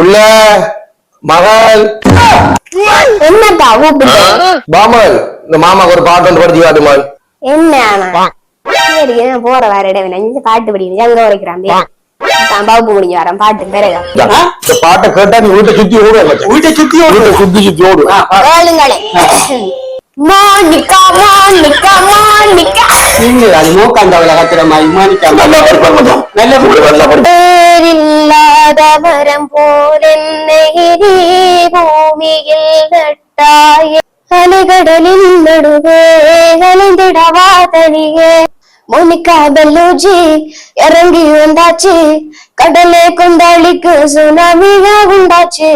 புள்ள மகள். கூப்பிட்டு பாமல் இந்த மாமாக்கு ஒரு பாட்டு ஒன்று படிச்சு காட்டுமாள் என்ன? சரி நான் போற வேற இடம் நெஞ்சு பாட்டு படிக்கணும் எங்க வரைக்கிறான் தான் பகுப்பு முடிஞ்சு வரேன். பாட்டு பிறகு. இந்த பாட்டை கேட்டா நீ வீட்டை சுத்தி ஓடு. வீட்டை சுத்தி வீட்டை சுத்தி சுத்தி ஓடு. கேளுங்களே மாணிக்கா மாணிக்கா மாணிக்கா நீங்க அது மூக்காந்தவளை கத்துற மாதிரி மாணிக்காம நல்லா. பேரில்லாத மரம் போல் என்னை நீ பூமியில் நட்டாயே அலைகடலின் நடுவே அலைந்திடவா தனியே. மோனிகா பெல்லூஜி இறங்கி வந்தாச்சு. கடலே கொண்டாளிக்கு சுனாமியா உண்டாச்சு.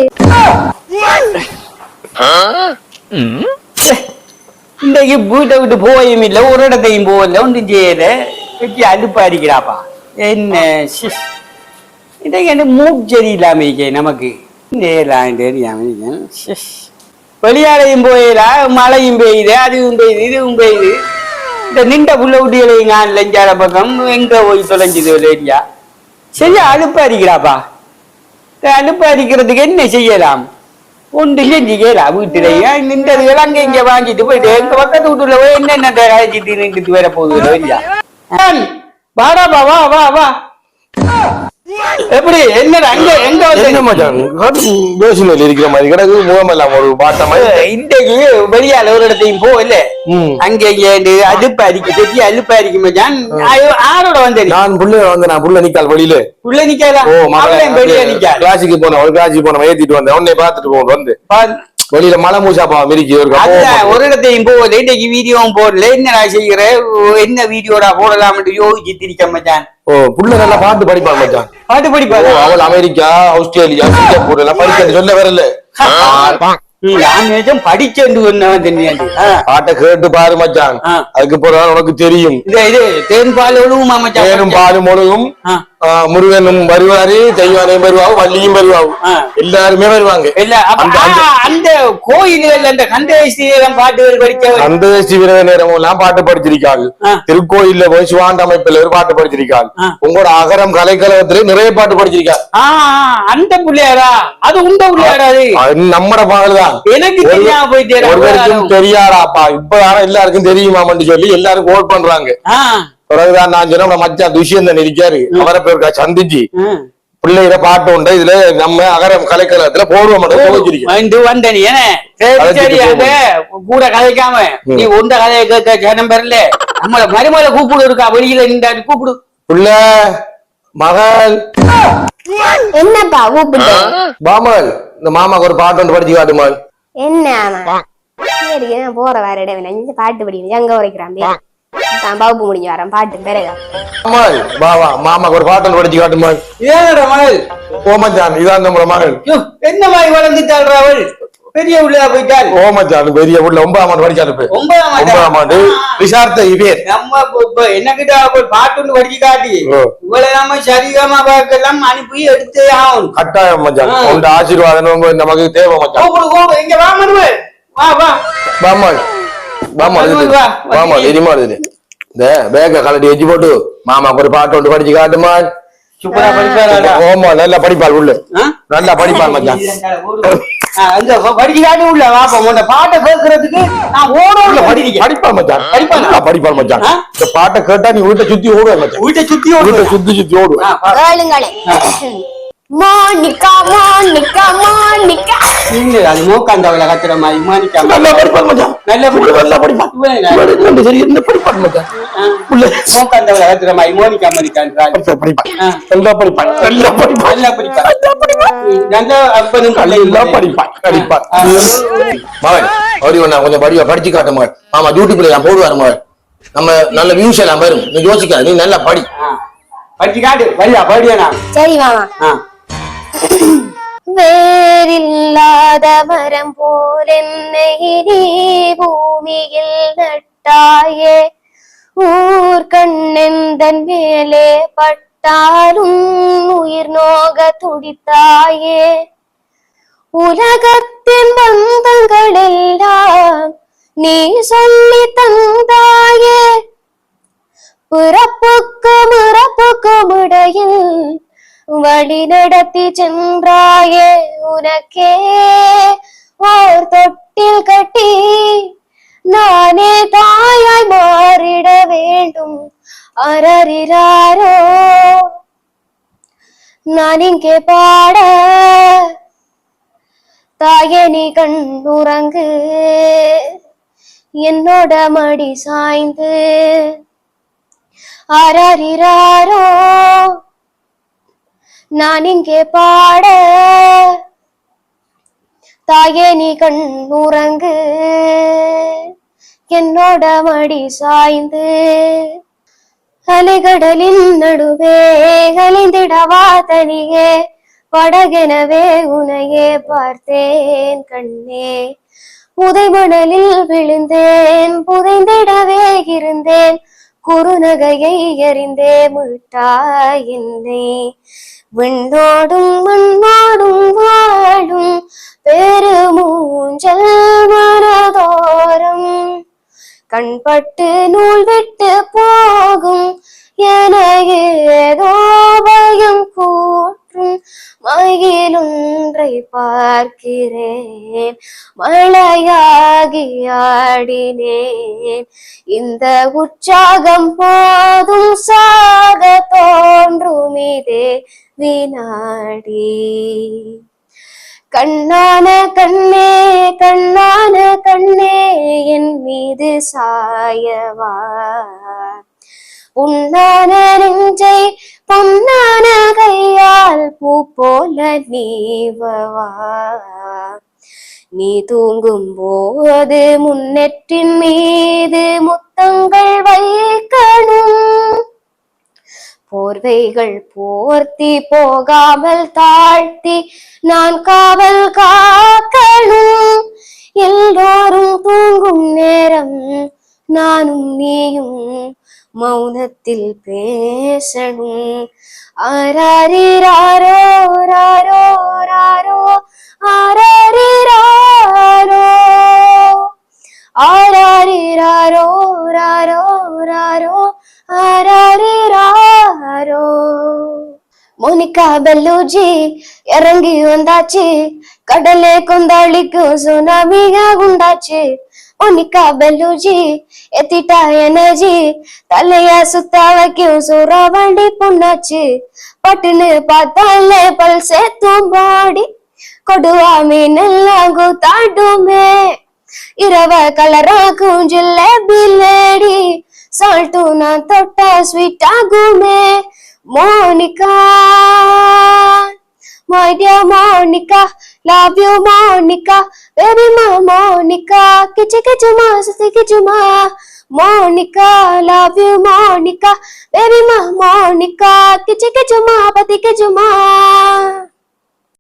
இன்றைக்கு வீட்டை விட்டு போயும் இல்லை ஒரு இடத்தையும் போகல. ஒன்றும் செய்யல. வச்சு அடுப்பு அடிக்கிறாப்பா. என்ன சிஸ் இன்றைக்கு என்ன மூக்கு சரியில்லாம இருக்கேன் நமக்கு. நேரம் தெரியாம இருக்கேன். சிஸ் வெளியாலையும் போயிடா மழையும் பெய்யுது அதுவும் பெய்யுது இதுவும் பெய்யுது. இந்த நின்ற புள்ள குட்டிகளையும் நான் லஞ்சார பக்கம் எங்க போய் தொலைஞ்சுது லேடியா? சரியா அலுப்பு அடிக்கிறாப்பா. இந்த அலுப்பு அடிக்கிறதுக்கு என்ன செய்யலாம்? ஒன்று செஞ்சுக்கலா வீட்டுலயே நின்றதுகள் அங்க இங்க வாங்கிட்டு போயிட்டு எங்க பக்கத்து வீட்டுல போய் என்னென்ன அழைச்சிட்டு நின்றுட்டு வர போகுது இல்லையா வாடாப்பா வா வா வா எப்படி? என்ன அங்க எங்க என்ன வந்து மச்சான் பேசுனல் இருக்கிற மாதிரி கிடக்கு முகமெல்லாம் ஒரு பாட்ட மாதிரி. இன்றைக்கு வெளியால ஒரு இடத்தையும் போ இல்ல. அங்க இங்க அலுப்பு அடிக்க தெரிய அலுப்பு அடிக்க மச்சான். ஆரோட வந்தேன் நான் புள்ள வந்து நான் புள்ள நிக்கால் வெளியில உள்ள நிக்காதா? ஓ அவன் வெளியே மகளே நிக்கா கிளாஸுக்கு போனேன் ஒரு கிளாஸுக்கு போனேன் ஏத்திட்டு வந்தேன் உன்னை பார்த்துட்டு போகணும் வந்து. வெளியில மலை மூசா பாவம் மிரிக்கி ஒரு இடத்தையும் போகல. இன்னைக்கு வீடியோவும் போடல. என்னடா செய்யற? என்ன வீடியோடா போடலாம்னு யோசிச்சு இருக்க மச்சான். ஓ புள்ள நல்லா பாட்டு படிப்பான் மச்சான். பாட்டு ஓ, படிப்பாரு அவள் அமெரிக்கா ஆஸ்திரேலியா சிங்கப்பூர் எல்லாம் படிக்க சொல்ல வரல. ம், நான் நிஜம் படிச்சேன் வந்தவன் தெரியாது பாட்டை கேட்டு பாரு மச்சான். அதுக்கு பிறகு உனக்கு தெரியும். இது தேன் பால் ஒழுகுமா மச்சான்? தேனும் பாலும் ஒழுகும். முருகனும் வருவாரு தெய்வானையும் வருவாங்க வள்ளியும் வருவாங்க. எல்லாருமே வருவாங்க. அந்த- கோயில்கள் அந்த. எல்லாம் பாட்டுகள் படிக்க அந்த சிவிர நேரம் எல்லாம் பாட்டு படிச்சிருக்காள். திருக்கோயில்ல போய் சிவாண்ட அமைப்புல ஒரு பாட்டு படிச்சிருக்காள். உங்களோட அகரம் கலைக்கழகத்துல நிறைய பாட்டு படிச்சிருக்காள் அந்த பிள்ளையாரா? அது உண்ட பிள்ளையாரா அது? நம்மட மகள்தான் எனக்கு தெரியாம போயிட்டேன் ஒருவருக்கும் தெரியாதாப்பா? இப்ப எல்லாருக்கும் தெரியுமாமன்னு சொல்லி எல்லாரும் கோல் பண்றாங்க. பிறகுதான் நான் சொன்ன மச்சான் துஷ்யந்தன் இருக்காரு. அவரை பேருக்கா சந்திச்சு. பிள்ளைகிற பாட்டு உண்டு. இதுல நம்ம அகரம் கலைக்கழகத்துல போடுவோம் மட்டும் கூட கதைக்காம ம். நீ உண்ட கதையை கேட்க ஜனம் பெறல. நம்மள மருமலை கூப்பிடு இருக்கா? வெளியில நின்றாரு கூப்பிடு. புள்ள மகள். என்னப்பா கூப்பிட்டு பாமல் இந்த மாமாக்கு ஒரு பாட்டு ஒன்று படிச்சு காட்டுமாள் என்ன? சரி நான் போற வேற இடம் நெஞ்சு பாட்டு படிக்கணும் எங்க வரைக்கிறான் தான் பகுப்பு முடிஞ்சு வரேன். பாட்டு பிறகு. பாமல் வா வா மாமாக்கு ஒரு பாட்டு ஒன்று படிச்சு காட்டுமாள் ஏனடா மகள்? ஓ மச்சான் இதான் நம்மளோட மகள். யோ, என்ன மாதிரி வளர்ந்துட்டாள் அவள்? பெரிய உள்ளதா போயிட்டாள் ஓ மச்சான் பெரிய உள்ள ஒன்பதாம் ஆண்டு படிச்சு அனுப்பு ஒன்பதாம் ஆண்டா? விசார்த்த பேர் நம்ம என்ன கிட்ட போய் பாட்டு ஒண்ணு படிச்சு காட்டி நம்ம சரிகமா பார்க்கலாம் அனுப்பி எடுத்து ஆகணும் கட்டாயம் மச்சான். உண்ட ஆசீர்வாதம் நமக்கு தேவை மச்சான் கூப்பிடு கூப்பிடு இங்க வா மருமகள் வா வா பாமல் பாமல் இது வா, வா. பாமல் இனிமா இது இந்த பேக்க கலட்டி வச்சு போட்டு மாமாக்கு ஒரு பாட்டு ஒன்று படிச்சு காட்டுமாள் சூப்பரா படிப்பாரா ஓமா நல்லா படிப்பாள் உள்ள? நல்லா படிப்பாள் மச்சான் இந்த உள்ள வாப்பா உன்னை பாட்டை கேட்கறதுக்கு நான் ஓட உள்ள படிக்கிறேன். படிப்பாள் மச்சான். படிப்பாள் மச்சான்? இந்த பாட்டை கேட்டா நீ வீட்டை சுத்தி ஓடுவ மச்சான். வீட்டை சுத்தி வீட்டை ஓடுவேன். சுத்தி சுத்தி ஓடுவ கேளுங்களே. மாணிக்கா மாணிக்கா மாணிக்கா. நீங்க அது மூக்காந்தவளை கத்துற மாதிரி. மாணிக்காம நல்லா படிப்பாள் மச்சான். நல்ல புள்ள நல்லா சரி என்ன படிப்பாள் மச்சான் புள்ள மாதிரி. நல்லா நல்லா நல்லா நல்ல அப்பனும் நல்லா. மகன் அப்படி கொஞ்சம் படிச்சு காட்டு மகன். ஆமா யூடியூப்ல நான் போடுவாரு மகன். நம்ம நல்ல வியூஸ் எல்லாம் வரும். நீ யோசிக்காத நீ நல்லா படி. படிச்சு காட்டு. வரியா படியா சரி மாமா ஆ. வேறில்லாத மரம் போல் என்னை நீ பூமியில் நட்டாயே. ஊர் கண்ணெந்தன் மேலே பட்டாலும் உயிர் நோக துடித்தாயே. உலகத்தின் பந்தங்கள் எல்லாம் நீ சொல்லி தந்தாயே. பிறப்புக்கும் இறப்புக்கும் இடையில் வழி நடத்தி சென்றாயே உனக்கே. ஓர் தொட்டில் கட்டி நானே தாயாய் மாறிட வேண்டும். அரறிறாரோ நான் இங்கே பாட தாயே நீ கண் உறங்கு. என்னோட மடி சாய்ந்து அரறிறாரோ நான் இங்கே பாட தாயே நீ கண் உறங்கு. என்னோட மடி சாய்ந்து. அலைகடலின் நடுவே அலைந்திடவா தனியே படகெனவே உனையே பார்த்தேன் கண்ணே. புதைமணலில் விழுந்தேன் புதைந்திடவே இருந்தேன் குறுநகையை எறிந்தே மீட்டாய் என்னை விண்ணோடும் மண்ணோடும் வாழும் பெருமூஞ்சல் மனதோரம். கண்பட்டு நூல் விட்டு போகும் எனக்கு ஏதோ பயம் கூற்றும். மயிலொன்றை பார்க்கிறேன். மழையாகி ஆடினேன். இந்த உற்சாகம் போதும் சாக தோன்றும். இதே வினாடி. கண்ணான கண்ணே கண்ணான கண்ணே என் மீது சாயவா உன்னான நெஞ்சை பொன்னான கையால் பூ போல நீவவா நீ தூங்கும் போது முன்னெற்றின் மீது முத்தங்கள் வைக்கணும். போர்வைகள் போர்த்தி போகாமல் தாழ்த்தி நான் காவல் காக்கணும். எல்லோரும் தூங்கும் நேரம் நானும் நீயும் மௌனத்தில் பேசணும். ஆராரிராரோ ராரோ ராரோ ஆராரிராரோ. ஆராரிராரோ. மோனிகா பெல்லூஜி இறங்கி வந்தாச்சு. கடலே கொந்தாளிக்கும் சுனாமியா உண்டாச்சு. மோனிகா பெல்லூஜி எத்திட்டா எனர்ஜி தலைய சுத்த வைக்கும் சூறா வண்டி பொண்ணாச்சு பட்டுன்னு பார்த்தாலே பல் சேத்தும் பாடி கொடுவா மீன் எல்லாம் கூத்தாடுமே இரவ கலராகும் ஜிலேபி லேடி சால்ட்டும் நான் தொட்டா ஸ்வீட் ஆகுமே. Monica my dear Monica love you Monica baby మా మోనికా కిచి కిచి మా సుసి కిచి మా Monica love you Monica baby మా మోనికా కిచి కిచి మా పతి కిచి మా